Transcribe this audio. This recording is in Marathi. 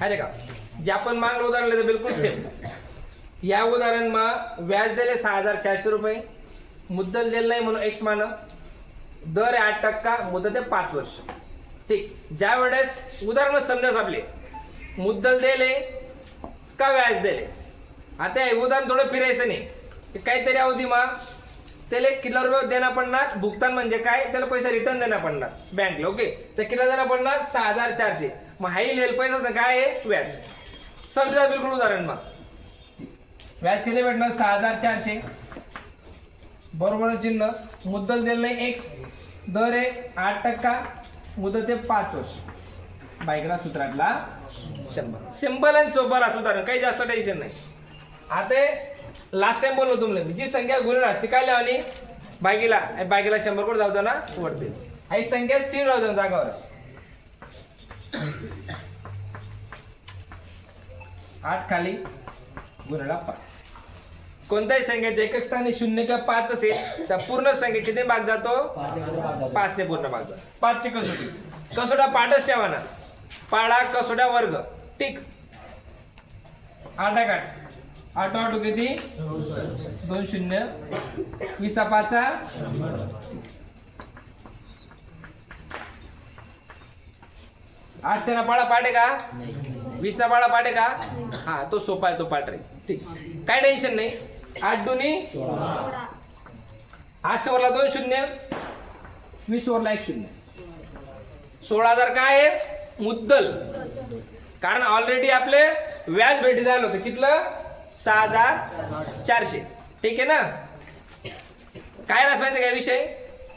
आहे का? जे आपण मागलं उदाहरण लिहिलं बिलकुल सेम या उदाहरणमा व्याज दिले सहा हजार चारशे रुपये मुद्दल दिलं नाही म्हणून एक्स मान दर आठ टक्का मुदत आहे पाच वर्ष. ठीक. ज्या वेळेस उदाहरण समजा आपले मुद्दल दिले का व्याज दिले? आता हे उदाहरण थोडं फिरायचं नाही. काहीतरी अवधी मा त्याला किलो रुपये देणं पडणार. भुगतान म्हणजे काय? त्याला पैसा रिटर्न देणं पडणार. बँकला ओके तर किलो देणं पडणार? सहा हजार चारशे. मग हाई लेल पैसा काय आहे? व्याज. समजा बिलकुल उदाहरण मग व्याज किती भेटणार? सहा हजार चारशे. बरोबर चिन्ह. मुद्दल दिलेलं आहे एक्स दर आहे आठ टक्का. मुदत आहे पाच वर्ष. बाईकला सूत्रातला शंभर. सिंपल आणि सोपं असं उदाहरण. काही जास्त टेन्शन नाही. आता लास्ट टाइम बोललो तुम्हाला जी संख्या गुण राहते काय लावली? बायकीला बायकीला शंभर कोट जाऊ ना. वरते. ही संख्या स्थिर राहतो जागावर. आठ खाली गुन्हा पाच. कोणत्याही संख्येचे एकक स्थानी शून्य किंवा पाच असेल तर पूर्ण संख्या किती भाग जातो? पाच ते पूर्ण भाग जातो. पाचची कसोटी. कसोटा पाठच ठेवा ना. पाडा कसोटा वर्ग. ठीक आठ आठ. आठ आठ किती दोन शून्य. वीस पाचा आठशे ना पाळा पाडे का? वीस ना पाळा पाडे का? हा तो सोपा आहे तो पाठ रे. ठीक. काय टेन्शन नाही. आठ दोन्ही? आठशे वरला दोन शून्य. वीस वरला एक शून्य. सोळा हजार काय आहे मुद्दल. कारण ऑलरेडी आपले व्याज भेटी झालं होतं. कितलं? सहा हजार चारशे. ठीक आहे ना? काय रास माहिती काय विषय?